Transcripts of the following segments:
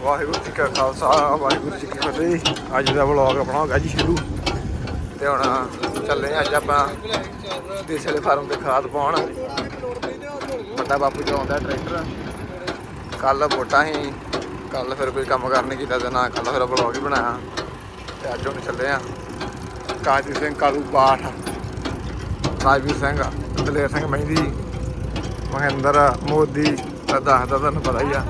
ਵਾਹਿਗੁਰੂ ਜੀ ਕਾ ਖਾਲਸਾ, ਵਾਹਿਗੁਰੂ ਜੀ ਕੀ ਫਤਿਹ। ਅੱਜ ਦਾ ਵਲੌਗ ਆਪਣਾ ਹੋਗਾ ਜੀ ਸ਼ੁਰੂ। ਤੇ ਹੁਣ ਚੱਲੇ ਹਾਂ ਅੱਜ ਆਪਾਂ ਦੇਸੇ ਵਾਲੇ ਫਾਰਮ ਤੇ ਖਾਦ ਪਾਉਣ। ਵੱਡਾ ਬਾਪੂ ਜੀ ਆਉਂਦਾ ਟਰੈਕਟਰ। ਕੱਲ ਵੋਟਾਂ ਹੀ ਕੱਲ ਫਿਰ ਕੋਈ ਕੰਮ ਕਰ ਕੀਤਾ ਤੇ ਨਾ ਕੱਲ ਫਿਰ ਵਲੌਗ ਹੀ ਬਣਾਇਆ। ਤੇ ਅੱਜ ਹੁਣ ਚੱਲੇ ਆ ਕਾਜੀ ਸਿੰਘ, ਕਾਲੂ ਬਾਠ। ਰਾਜਵੀਰ ਸਿੰਘ, ਦਲੇਰ ਸਿੰਘ ਮਹਿੰਦੀ, ਮਹਿੰਦਰ ਮੋਦੀ। ਤਾਂ ਦੱਸਦਾ ਤੁਹਾਨੂੰ ਪਤਾ ਹੀ ਆ।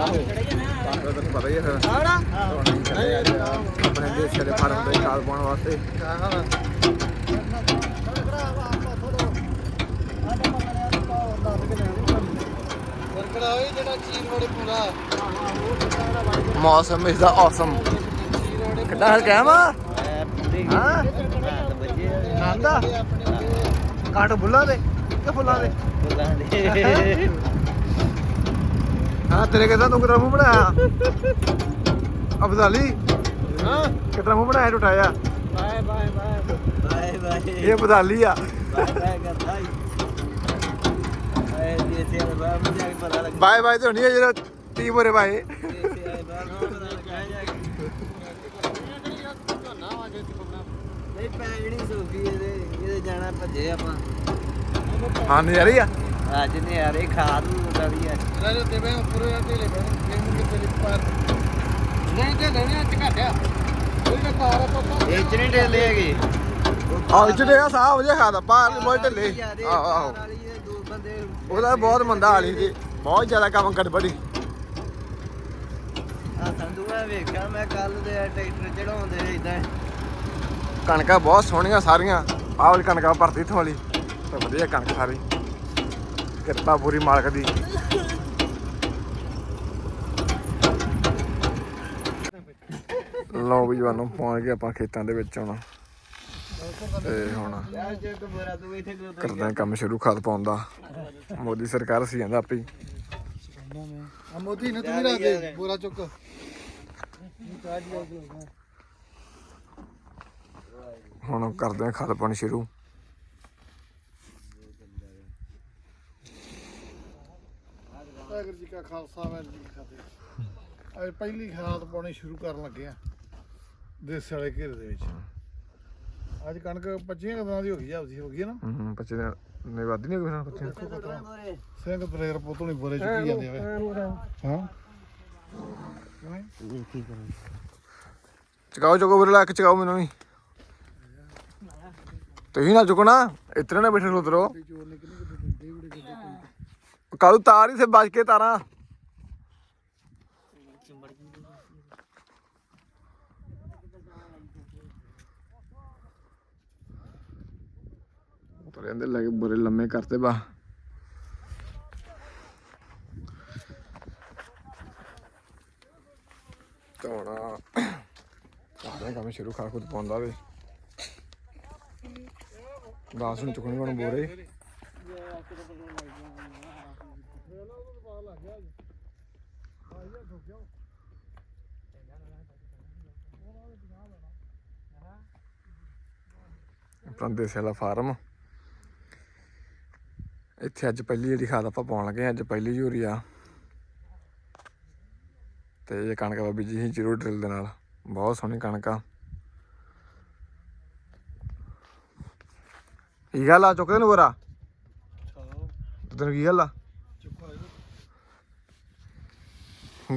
ਤੁਹਾਨੂੰ ਪਤਾ ਹੀ ਆ ਫਿਰ ਆਪਣੇ ਦੇਸ਼ ਦੇ ਫਾਰਮ ਪਾਉਣ ਵਾਸਤੇ ਹੋਈ ਜਿਹੜਾ ਵਾਲੇ ਪੂਰਾ ਮੌਸਮ ਇਸ ਦਾ ਔਸਮ ਕਿੱਦਾਂ ਹਾਲ ਕਹਿ ਵਾ ਹਾਂ? ਨੰਦਾ ਕਾਟ ਬੁੱਲਾ ਦੇ ਕਿ ਫੁੱਲਾਂ ਦੇ? ਹਾਂ ਤੇਰੇ ਕਹਿੰਦਾ ਤੂੰ ਕਿਤਰਾ ਮੂੰਹ ਬਣਾਇਆ? ਅਬਦਾਲੀ ਹਾਂ। ਕਿਤਰਾ ਮੂੰਹ ਬਣਾਇਆ ਟੁੱਟਾਇਆ bye bye bye. Bye bye. ਇਹ ਅਬਦਾਲੀ ਆ। ਬਾਏ ਬਾਏ ਕਰਦਾ ਤੇ ਹੋਣੀ ਹੈ ਜਿਹੜਾ ਟੀ ਬੋਰੇ ਬਾਏ। ਨਹੀਂ ਪੈਣੀ ਸੋਫੀ ਇਹਦੇ ਇਹਦੇ ਜਾਣਾ ਭੱਜੇ ਆਪਾਂ। ਹਾਂ ਨਜ਼ਾਰੀ ਆ। ਅੱਜ ਨੇ ਯਾਰੇ ਖਾਦ ਨੂੰ ਡਾਲੀ ਆ ਰਾਜੇ ਤੇ ਮੈਂ ਉੱਪਰ ਆ ਤੇ ਲੈ ਬਣ ਮੈਨੂੰ ਕਿਤੇ ਲਿਪ ਪਾਰ ਨਹੀਂ ਤੇ ਨਹੀਂ ਅੱਜ ਘਟਿਆ ਕੋਈ ਨਾ ਕਾਰ ਆਪਾਂ ਇਹ ਚ ਨਹੀਂ ਢੇਲੇ ਹੈਗੇ। ਆਹ ਜਿਹੜੇ ਆ ਸਾਹ ਵਜੇ ਖਾਦਾ ਪਾਰ ਬਹੁਤ ਢਿੱਲੇ। ਆਹੋ ਆਹੋ। ਦੋ ਬੰਦੇ ਉਹਦਾ ਬਹੁਤ ਮੰਦਾ ਹਾਲੀ ਜੀ। ਬਹੁਤ ਜ਼ਿਆਦਾ ਕੰਮ ਗੜਬੜੀ। ਆ ਸੰਧੂਆ ਵੇਖਿਆ ਮੈਂ ਕੱਲ ਦੇ ਟਰੈਕਟਰ ਚੜਾਉਂਦੇ ਇਦਾਂ ਕਣਕਾਂ ਬਹੁਤ ਸੋਹਣੀਆਂ ਸਾਰੀਆਂ। ਆਹ ਵਾਲੀ ਕਣਕਾਂ ਭਰਤੀ ਇੱਥੋਂ ਵਾਲੀ। ਤੇ ਵਧੀਆ ਕਣਕ ਸਾਰੀ। ਕਿਰਪਾ ਪੂਰੀ ਮਾਲਕ ਦੀ। ਲਓ ਵੀ ਜਵਾਨੋ ਪਹੁੰਚ ਗਏ ਆਪਾਂ ਖੇਤਾਂ ਦੇ ਵਿੱਚ ਹੁਣ। ਤੇ ਹੁਣ ਕਰਦੇ ਕੰਮ ਸ਼ੁਰੂ ਖਾਦ ਪਾਉਣ ਦਾ। ਮੋਦੀ ਸਰਕਾਰ ਸੀ ਜਾਂਦਾ ਆਪੇ। ਆ ਮੋਦੀ ਨੇ ਤੂੰ ਦੇ ਬੋਰਾ ਚੁੱਕ। ਹੁਣ ਕਰਦੇ ਖਾਦ ਪਾਉਣੀ ਸ਼ੁਰੂ ਵਾਹਿਗੁਰੂ ਜੀ ਕਾ ਖਾਲਸਾ ਵਾਹਿਗੁਰੂ ਜੀ ਕੀ ਫਤਿਹ। ਅੱਜ ਪਹਿਲੀ ਖਾਦ ਪਾਉਣੀ ਸ਼ੁਰੂ ਕਰਨ ਲੱਗੇ ਆ ਦੇਸ ਵਾਲੇ ਘੇਰੇ ਦੇ ਵਿੱਚ। ਅੱਜ ਕਣਕ 25 ਦਿਨਾਂ ਦੀ ਹੋ ਗਈ ਆਪਦੀ ਹੋ ਗਈ ਹੈ ਨਾ? ਹੂੰ ਹੂੰ ਬੱਚੇ ਦੇ। ਨਹੀਂ ਵਾਦੀ ਨਹੀਂ ਕੋਈ ਨਾ ਬੱਚੇ ਸਿੰਘ ਪਲੇਅਰ ਪੁੱਤਣੀ ਬੋਰੇ ਚੁੱਕੀ ਜਾਂਦੇ ਵੇ। ਹਾਂ? ਚਕਾਓ ਚੁਕੋ ਵੀਰ ਲਾ ਕੇ ਚਕਾਓ ਮੈਨੂੰ ਵੀ। ਤੁਸੀਂ ਨਾ ਚੁਕੋ ਨਾ ਇਤਨੇ ਨਾ ਬੈਠੇ ਰੁਦਰੋ ਕਾਲੂ ਤਾਰ ਹੀ ਸੇ ਬਚ ਕੇ ਤਾਰਾਂ। ਤੁਰੇ ਅੰਦਰ ਲੱਗੇ ਬੁਰੇ ਲੰਮੇ ਕਰਤੇ ਬਾ। ਤੋਣਾ ਕਰਦੇ ਕੰਮ ਸ਼ੁਰੂ ਖਾ ਖੁਦ ਪਾਉਂਦਾ ਵੇ। ਦਾਸ ਨੂੰ ਚੁਕਣੀ ਕੋਣ ਬੋਰੇ। ਆਪਣਾ ਦੇਸੀ ਵਾਲਾ ਫਾਰਮ। ਇੱਥੇ ਅੱਜ ਪਹਿਲੀ ਜਿਹੜੀ ਖਾਦ ਆਪਾਂ ਪਾਉਣ ਲੱਗੇ ਹਾਂ, ਅੱਜ ਪਹਿਲੀ ਯੂਰੀਆ। ਤੇ ਇਹ ਕਣਕ ਆਪਾਂ ਬੀਜੀ ਸੀ ਜ਼ੀਰੋ ਡਰਿਲ ਦੇ ਨਾਲ। ਬਹੁਤ ਸੋਹਣੀ ਕਣਕ ਆ। ਕੀ ਗੱਲ ਆ? ਚੁੱਕਦੇ ਨੂੰ ਬੋਰਾ ਤੈਨੂੰ ਕੀ ਗੱਲ ਆ?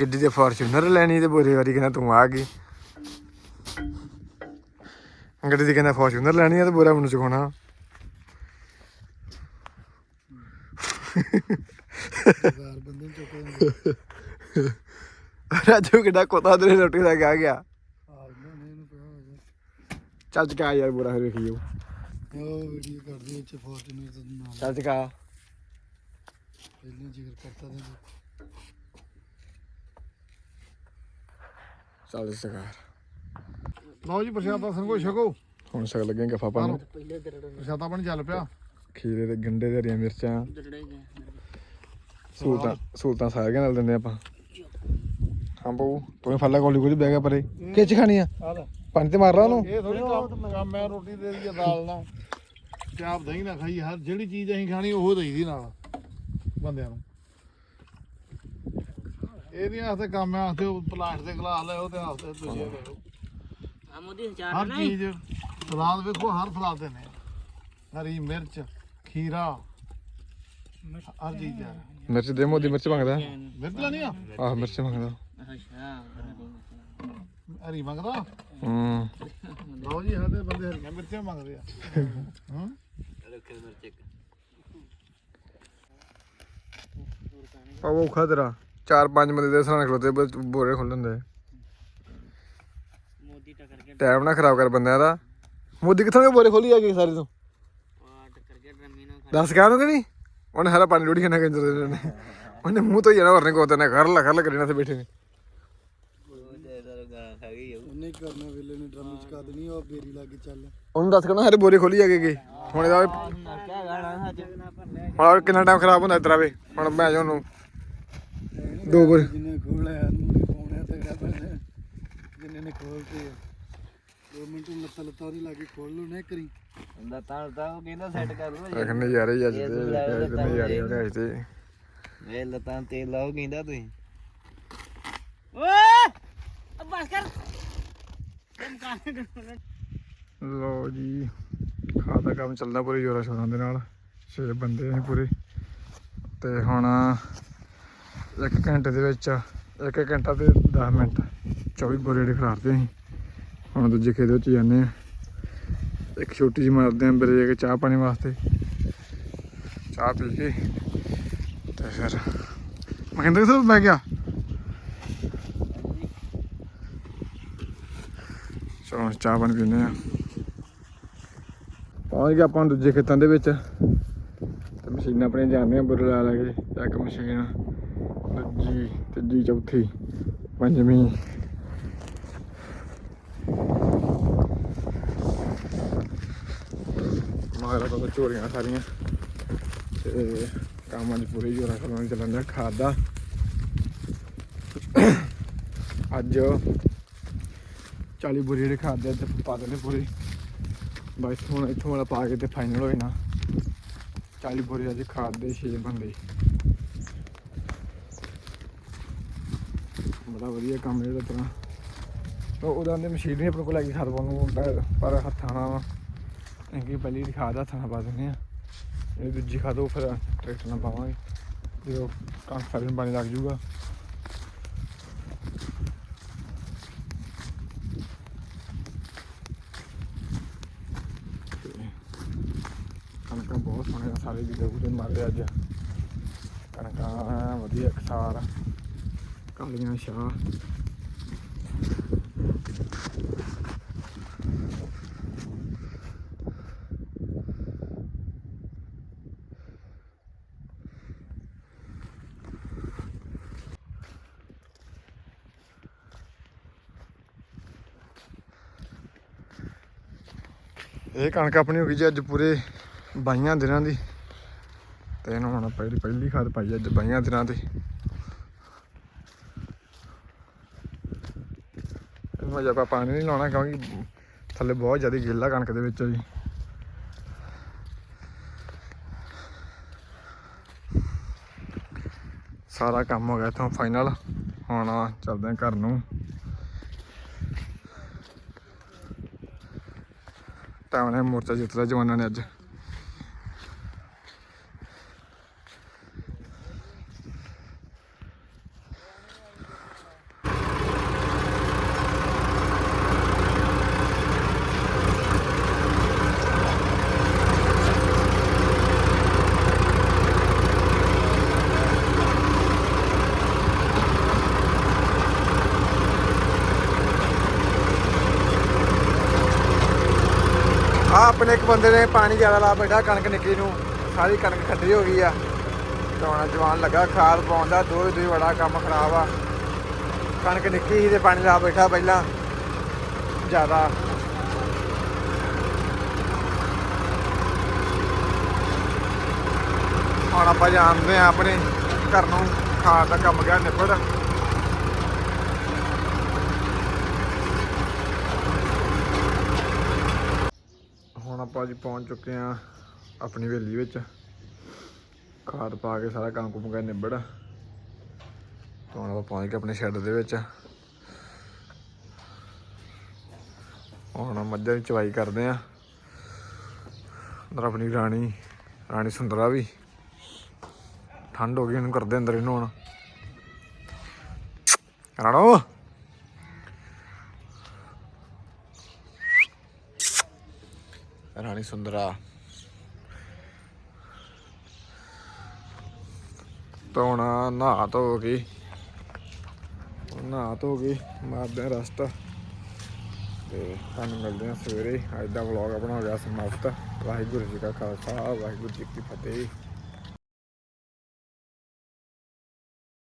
ਗੱਡੀ ਦੇ ਫੋਰਚੂਨਰ ਲੈਣੀ ਤੇ ਬੋਰੇ ਵਾਰੀ ਕਹਿੰਦਾ ਤੂੰ ਆ ਗਈ। ਦੀ ਕਹਿੰਦਾ ਫੋਰਚੂਨਰ ਲੈਣੀ ਆ ਤੇ ਬੋਰਾ ਮੈਨੂੰ ਚੁਕਾਉਣਾ ਸਰਦਾਰ ਬੰਦੇ ਨੂੰ ਚੁੱਕੇ ਰਾਜੂ ਕਿੱਡਾ ਕੋਤਾ ਦੇ ਰੋਟੀ ਲੈ ਕੇ ਆ ਗਿਆ। ਚੱਲ ਚਕਾ ਯਾਰ ਬੋਰਾ ਫਿਰ ਵੇਖੀਓ ਉਹ ਵੀਡੀਓ ਕਰਦੀ ਵਿੱਚ ਫੋਰਚੂਨਰ ਦਾ ਨਾਮ ਚੱਲ ਚਕਾ। ਪਹਿਲਾਂ ਜ਼ਿਕਰ ਕਰਤਾ ਚੱਲ ਲਓ ਜੀ ਪ੍ਰਸ਼ਾਦਾ ਸੰਗੋ ਛਕੋ। ਹੁਣ ਸਕ ਲੱਗੇ ਗਫਾ ਪਾਣ ਪ੍ਰਸ਼ਾਦਾ ਬਣ ਚੱਲ ਪਿਆ। ਖੀਰੇ ਤੇ ਗੰਡੇ ਤੇ ਹਰੀਆਂ ਮਿਰਚਾਂ। ਸੂਲਤਾਂ ਸੂਲਤਾਂ ਸਾਰੀਆਂ ਨਾਲ ਦਿੰਦੇ ਆਪਾਂ। ਹਾਂ ਬੂ ਤੂੰ ਹੀ ਫੱਲਾ ਕੋਲੀ ਕੋਲੀ ਬਹਿ ਗਿਆ ਪਰੇ। ਕਿੱਚ ਖਾਣੀ ਆ? ਆ ਲੈ। ਪਾਣੀ ਤੇ ਮਾਰ ਲਾ ਉਹਨੂੰ? ਇਹ ਥੋੜੀ ਕੰਮ ਹੈ ਰੋਟੀ ਦੇ ਦੀ ਦਾਲ ਨਾਲ। ਤੇ ਆਪ ਦਹੀਂ ਨਾ ਖਾਈ ਹਰ ਜਿਹੜੀ ਚੀਜ਼ ਅਸੀਂ ਖਾਣੀ ਉਹ ਦੇਈਦੀ ਨਾਲ ਬੰਦਿਆਂ ਨੂੰ। ਇਹਦੇ ਵਾਸਤੇ ਕੰਮ ਵਾਸਤੇ ਉਹ ਪਲਾਸਟਿਕ ਦੇ ਗਲਾਸ ਲੈ ਉਹਦੇ ਵਾਸਤੇ ਤੁਸੀਂ ਇਹ ਕਰੋ ਆ ਮੋਦੀ ਚਾਰ ਹਰ ਚੀਜ਼ ਸਲਾਦ ਵੇਖੋ ਹਰ ਸਲਾਦ ਦੇ ਨੇ। ਹਰੀ ਮਿਰਚ ਖੀਰਾ ਹਰ ਚੀਜ਼ ਆ। ਮਿਰਚ ਦੇ ਮੋਦੀ ਮਿਰਚ ਮੰਗਦਾ? ਮਿਰਚ ਲੈਣੀ ਆ? ਆਹ ਮਿਰਚ ਮੰਗਦਾ। ਅੱਛਾ ਹਰੀ ਮੰਗਦਾ? ਹੂੰ। ਲਓ ਜੀ ਸਾਡੇ ਬੰਦੇ ਹਰੀਆਂ ਮਿਰਚਾਂ ਮੰਗਦੇ ਆ। ਹਾਂ। ਰੱਖੇ ਮਿਰਚ ਉਹ ਔਖਾ ਤੇਰਾ ਚਾਰ ਪੰਜ ਬੰਦੇ ਦੇ ਸਰਾਣੇ ਖਲੋਤੇ ਬਸ ਬੋਰੇ ਖੋਲਣ ਦੇ ਟਾਈਮ ਨਾ ਖਰਾਬ ਕਰ ਬੰਦਿਆਂ ਦਾ। ਮੋਦੀ ਕਿੱਥੋਂ ਦੇ ਬੋਰੇ ਖੋਲੀ ਆ ਗਏ ਸਾਰੇ ਤੋਂ? ਦੱਸ ਕਹਿ ਨੂੰ ਕਿ ਨਹੀਂ? ਉਹਨੇ ਸਾਰਾ ਪਾਣੀ ਰੋੜੀ ਖਾਣਾ ਕੰਜਰ ਦੇ ਨੇ ਉਹਨੇ ਮੂੰਹ ਤੋਂ ਹੀ ਜਾਣਾ ਵਰਨੇ ਕੋਤੇ ਨੇ ਕਰ ਲਾ ਕਰੀ ਨਾ ਤੇ ਬੈਠੇ ਨੇ। ਉਹਨੇ ਕਰਨਾ ਵੇਲੇ ਨੇ ਡਰਮ ਚ ਕਰ ਦੇਣੀ ਉਹ ਬੇਰੀ ਲਾ ਕੇ ਚੱਲ। ਉਹਨੂੰ ਦੱਸ ਕਹਿਣਾ ਸਾਰੇ ਬੋਰੇ ਖੋਲੀ ਆ ਗਏ ਹੁਣ ਇਹਦਾ ਨਾ ਹੁਣ ਕਿੰਨਾ ਟਾਈਮ ਖਰਾਬ ਹੁੰਦਾ ਤੇਰਾ ਵੇ ਹੁਣ ਮੈਂ ਜੋ ਉਹਨੂੰ। ਦੋ ਬੋਰੇ। ਜਿੰਨੇ ਖੋਲਿਆ ਨੂੰ ਪਾਉਣਾ ਤੇ ਪੈਣਾ ਜਿੰਨੇ ਨੇ ਖੋਲਤੇ ਦੋ ਮਿੰਟ ਨੂੰ ਲੱਤਾਂ ਲੱਤਾਂ ਉਹਦੀ ਲਾ ਕੇ ਖੋਲ ਲੋ ਨਾ ਕਰੀ ਹੁੰਦਾ ਤਾਂ ਤਾਂ ਉਹ ਕਹਿੰਦਾ ਸੈੱਟ ਕਰ ਲੋ ਰੱਖਣ ਨਜ਼ਾਰੇ ਹੀ ਅੱਜ ਤੇ ਨਜ਼ਾਰੇ ਉਹਨੇ ਅੱਜ ਤੇ ਵੇ ਲਤਾਂ ਤੇਲ ਲਾਓ ਕਹਿੰਦਾ ਤੁਸੀਂ ਓਏ! ਬਸ ਕਰ। ਲੋ ਜੀ ਖਾਦ ਦਾ ਕੰਮ ਚੱਲਦਾ ਪੂਰੇ ਜੋਰਾਂ ਸ਼ੋਰਾਂ ਦੇ ਨਾਲ। ਛੇ ਬੰਦੇ ਨੇ ਪੂਰੇ। ਤੇ ਹੁਣ ਇੱਕ ਘੰਟੇ ਦੇ ਵਿੱਚ ਇੱਕ ਘੰਟਾ ਤੇ 10 ਮਿੰਟ। 24 ਬੋਰੇ ਜਿਹੜੇ ਖਿਲਾਰਦੇ ਅਸੀਂ ਹੁਣ ਦੂਜੇ ਖੇਤ ਵਿੱਚ ਜਾਂਦੇ ਆ। ਇੱਕ ਛੋਟੀ ਜਿਹੀ ਮਾਰਦੇ ਆ ਕੇ ਚਾਹ ਪਾਣੀ ਵਾਸਤੇ। ਚਾਹ ਪੀ ਕੇ ਤੇ ਫਿਰ ਮਹਿੰਦਰ ਸਾਹਿਬ ਬੈ ਗਿਆ। ਚਲੋ ਚਾਹ ਪਾਣੀ ਪੀਂਦੇ ਆ। ਪਹੁੰਚ ਗਿਆ ਆਪਾਂ ਦੂਜੇ ਖੇਤਾਂ ਦੇ ਵਿੱਚ। ਤੇ ਮਸ਼ੀਨਾਂ ਆਪਣੀਆਂ ਜਾਂਦੀਆਂ ਬੁਰੇ ਲਾ ਲਾ ਕੇ। ਇੱਕ ਮਸ਼ੀਨ, ਦੂਜੀ, ਤੀਜੀ, ਚੌਥੀ, ਪੰਜਵੀਂ। ਮਾਰਾ ਕੋਲ ਚੋਰੀਆਂ ਸਾਰੀਆਂ। ਤੇ ਕੰਮ ਅੱਜ ਪੂਰੇ ਜੋਰਾਂ ਸ਼ੋਰਾਂ ਨਾਲ ਚੱਲਣ ਦਾ ਖਾਦ ਦਾ। ਅੱਜ 40 ਬੋਰੀ ਜਿਹੜੇ ਖਾਦ ਦੇ ਅੱਜ ਪਾ ਦਿੰਦੇ ਪੂਰੇ। ਬਸ ਹੁਣ ਇੱਥੋਂ ਵਾਲਾ ਪਾ ਕੇ ਤੇ ਫਾਈਨਲ ਹੋਏ ਨਾ 40 ਬੋਰੀ ਅੱਜ ਖਾਦ ਦੇ 6 ਬੰਦੇ। ਬੜਾ ਵਧੀਆ ਕੰਮ ਜਿਹੜਾ ਤਰ੍ਹਾਂ ਉਹ ਉਹਦਾਂ ਦੇ ਮਸ਼ੀਨ ਨਹੀਂ ਆਪਣੇ ਕੋਲ ਲੱਗੀ ਖਾਦ ਪਾਉਣ ਨੂੰ ਪਰ- ਪਰ ਹੱਥਾਂ ਨਾਲ। ਇੰਕੀ ਪਹਿਲੀ ਦੀ ਖਾਦ ਹੱਥਾਂ ਨਾਲ ਪਾ ਦਿੰਦੇ ਆ। ਇਹ ਦੂਜੀ ਖਾਦ ਉਹ ਫਿਰ ਟਰੈਕਟਰ ਨਾਲ ਪਾਵਾਂਗੇ। ਜਦੋਂ ਕਣਕ ਸਾਰੀ ਨੂੰ ਪਾਣੀ ਲੱਗ ਜੂਗਾ ਤੇ ਕਣਕਾਂ ਬਹੁਤ ਸੋਹਣੀਆਂ ਸਾਰੇ ਵੀ ਦੇ ਮਾਰਦੇ ਅੱਜ। ਕਣਕਾਂ ਐਨ ਵਧੀਆ, ਖਸਾਰ। ਕਾਲੀਆਂ ਸ਼ਾਹ ਇਹ ਕਣਕ ਆਪਣੀ ਹੋ ਗਈ ਜੀ ਅੱਜ ਪੂਰੇ 22 ਦਿਨਾਂ ਦੀ। ਤੇ ਇਹਨੂੰ ਹੁਣ ਪਹਿਲੀ ਪਹਿਲੀ ਖਾਦ ਪਾਈ ਅੱਜ 22 ਦਿਨਾਂ ਤੇ। ਇਹਨੂੰ ਅਜੇ ਆਪਾਂ ਪਾਣੀ ਨਹੀਂ ਲਾਉਣਾ ਕਿਉਂਕਿ ਥੱਲੇ ਬਹੁਤ ਜ਼ਿਆਦਾ ਗਿੱਲਾ ਕਣਕ ਦੇ ਵਿੱਚ ਜੀ। ਸਾਰਾ ਕੰਮ ਹੋ ਗਿਆ ਇੱਥੋਂ ਫਾਈਨਲ ਹੁਣ ਚੱਲਦੇ ਹਾਂ ਘਰ ਨੂੰ। ਟਾਉਣ ਨੇ ਮੋਰਚਾ ਜਿੱਤਦਾ ਜਵਾਨਾਂ ਨੇ ਅੱਜ ਆ ਆਪਣੇ ਇੱਕ ਬੰਦੇ ਨੇ ਪਾਣੀ ਜ਼ਿਆਦਾ ਲਾ ਬੈਠਾ, ਕਣਕ ਨਿੱਕੀ ਨੂੰ, ਸਾਰੀ ਕਣਕ ਖੱਟੀ ਹੋ ਗਈ ਆ। ਤੇ ਹੁਣ ਜਵਾਨ ਲੱਗਾ, ਖਾਦ ਪਾਉਂਦਾ ਦੋ ਹੀ ਦੋ ਬੜਾ ਕੰਮ ਖਰਾਬ ਆ। ਕਣਕ ਨਿੱਕੀ ਸੀ ਤੇ ਪਾਣੀ ਲਾ ਬੈਠਾ ਪਹਿਲਾਂ, ਜ਼ਿਆਦਾ। ਹੁਣ ਆਪਾਂ ਜਾਣਦੇ ਆ ਆਪਣੇ ਘਰ ਨੂੰ, ਖਾਦ ਦਾ ਕੰਮ ਗਿਆ ਨਿਬੜ ਹੁਣ ਆਪਾਂ ਜੀ ਪਹੁੰਚ ਚੁੱਕੇ ਆ ਆਪਣੀ ਹਵੇਲੀ ਵਿੱਚ। ਖਾਦ ਪਾ ਕੇ ਸਾਰਾ ਕੰਮ ਕੁਮ ਕਰ ਨਿਬੜ। ਤਾਂ ਆਪਾਂ ਪਹੁੰਚ ਕੇ ਆਪਣੇ ਸ਼ੈੱਡ ਦੇ ਵਿੱਚ। ਹੁਣ ਮੱਝਾਂ ਦੀ ਚਵਾਈ ਕਰਦੇ ਆ ਅੰਦਰ ਆਪਣੀ ਰਾਣੀ ਰਾਣੀ ਸੁੰਦਰਾ ਵੀ। ਠੰਡ ਹੋ ਗਈ, ਇਹਨੂੰ ਕਰਦੇ ਅੰਦਰ ਇਹਨੂੰ ਹੁਣ। ਰਾਣੋ! ਰਾਣੀ ਸੁੰਦਰਾ। ਤਾਂ ਨਹਾ ਧੋ ਕੇ ਨਹਾ ਧੋ ਕੇ ਮਾਰਦੇ ਆ ਰਸਤਾ। ਤੇ ਤੁਹਾਨੂੰ ਮਿਲਦੇ ਆ ਸਵੇਰੇ। ਅੱਜ ਦਾ ਵਲੌਗ ਆਪਣਾ ਹੋ ਗਿਆ ਸਮਾਪਤ। ਵਾਹਿਗੁਰੂ ਜੀ ਕਾ ਖਾਲਸਾ, ਵਾਹਿਗੁਰੂ ਜੀ ਕੀ ਫਤਿਹ।